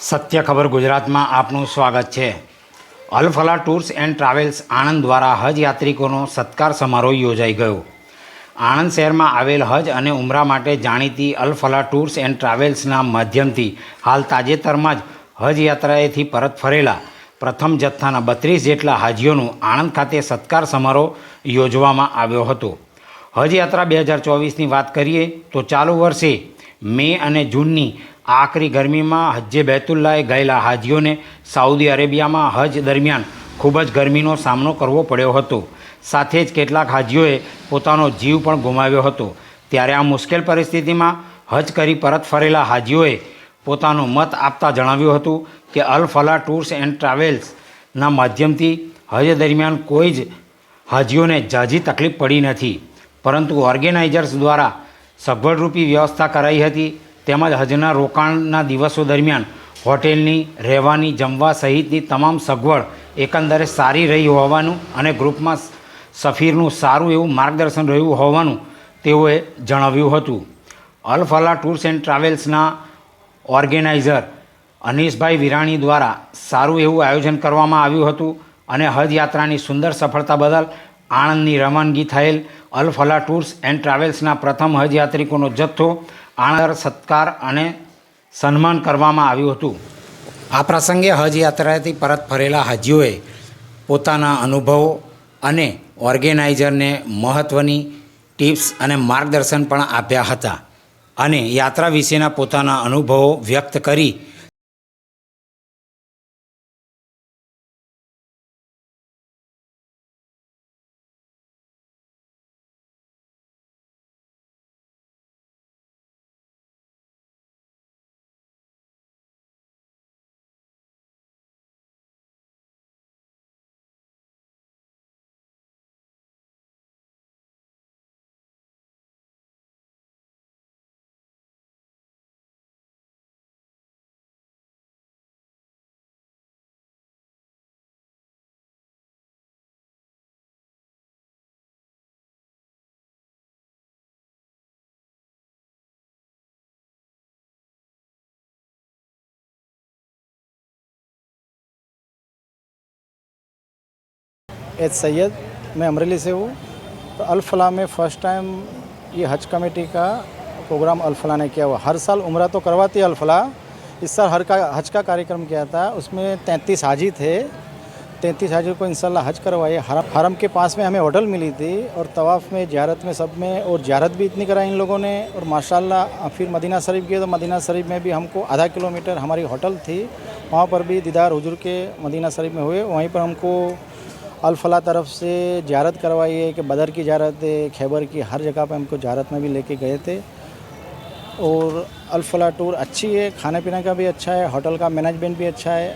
સત્ય ખબર ગુજરાતમાં આપનું સ્વાગત છે. Alfalah tours and travels Anand દ્વારા હજ યાત્રિકોનો સત્કાર સમારોહ યોજાઈ ગયો. આણંદ શહેરમાં આવેલ હજ અને ઉમરા માટે જાણીતી અલફલા ટૂર્સ એન્ડ ટ્રાવેલ્સના માધ્યમથી હાલ તાજેતરમાં જ હજ યાત્રાએથી પરત ફરેલા પ્રથમ જથ્થાના બત્રીસ જેટલા હાજીઓનું આણંદ ખાતે સત્કાર સમારોહ યોજવામાં આવ્યો હતો. હજ યાત્રા બે હજાર ચોવીસની વાત કરીએ તો ચાલુ વર્ષે મે અને જૂનની આખરી ગરમીમાં હજ્જે બેતુલ્લાએ ગયેલા હાજીઓને સાઉદી અરેબિયામાં હજ દરમિયાન ખૂબ જ ગરમીનો સામનો કરવો પડ્યો હતો. સાથે જ કેટલાક હાજીઓએ પોતાનો જીવ પણ ગુમાવ્યો હતો. ત્યારે આ મુશ્કેલ પરિસ્થિતિમાં હજ કરી પરત ફરેલા હાજીઓએ પોતાનો મત આપતા જણાવ્યું હતું કે અલ ફલા ટૂર્સ એન્ડ ટ્રાવેલ્સના માધ્યમથી હજ દરમિયાન કોઈ જ હાજીઓને ઝાઝી તકલીફ પડી નથી. પરંતુ ઓર્ગેનાઇઝર્સ દ્વારા સગવડરૂપી વ્યવસ્થા કરાઈ હતી. તેમજ હજના રોકાણના દિવસો દરમિયાન હોટેલની, રહેવાની, જમવા સહિતની તમામ સગવડ એકંદરે સારી રહી હોવાનું અને ગ્રુપમાં સફીરનું સારું એવું માર્ગદર્શન રહ્યું હોવાનું તેઓએ જણાવ્યું હતું. અલફલા ટૂર્સ એન્ડ ટ્રાવેલ્સના ઓર્ગેનાઇઝર અનીશભાઈ વિરાણી દ્વારા સારું એવું આયોજન કરવામાં આવ્યું હતું અને હજ યાત્રાની સુંદર સફળતા બદલ આણંદની રવાનગી થયેલ અલ ફલા ટૂર્સ એન્ડ ટ્રાવેલ્સના પ્રથમ હજ યાત્રિકોનો જથ્થો આણંદ સત્કાર અને સન્માન કરવામાં આવ્યું હતું. આ પ્રસંગે હજ યાત્રાથી પરત ફરેલા હાજીઓએ પોતાના અનુભવો અને ઓર્ગેનાઇઝરને મહત્ત્વની ટિપ્સ અને માર્ગદર્શન પણ આપ્યા હતા અને યાત્રા વિશેના પોતાના અનુભવો વ્યક્ત કરી एच सैयद, मैं अमरेली से हूँ। तो अल्फला में फ़र्स्ट टाइम ये हज कमेटी का प्रोग्राम अल्फला ने किया हुआ। हर साल उम्र तो करवाती है अल्फला। इस साल हर का, हज का कार्यक्रम किया था। उसमें तैंतीस हाजी थे। तैंतीस हाजी को इंशाल्लाह हज करवाए हरम हरम के पास में हमें होटल मिली थी और तवाफ़ में, ज्यारत में सब में और ज्यारत भी इतनी कराई इन लोगों ने। और माशाल्लाह फिर मदीना शरीफ गए तो मदीना शरीफ में भी हमको आधा किलोमीटर हमारी होटल थी। वहाँ पर भी दीदार हुजूर के मदीना शरीफ में हुए। वहीं पर हमको अल्फला तरफ़ से ज्यारत करवाई है कि बदर की ज्यारत है खैबर की हर जगह पे हमको ज्यारत में भी लेके गए थे। और अलफला टूर अच्छी है, खाने पीने का भी अच्छा है, होटल का मैनेजमेंट भी अच्छा है।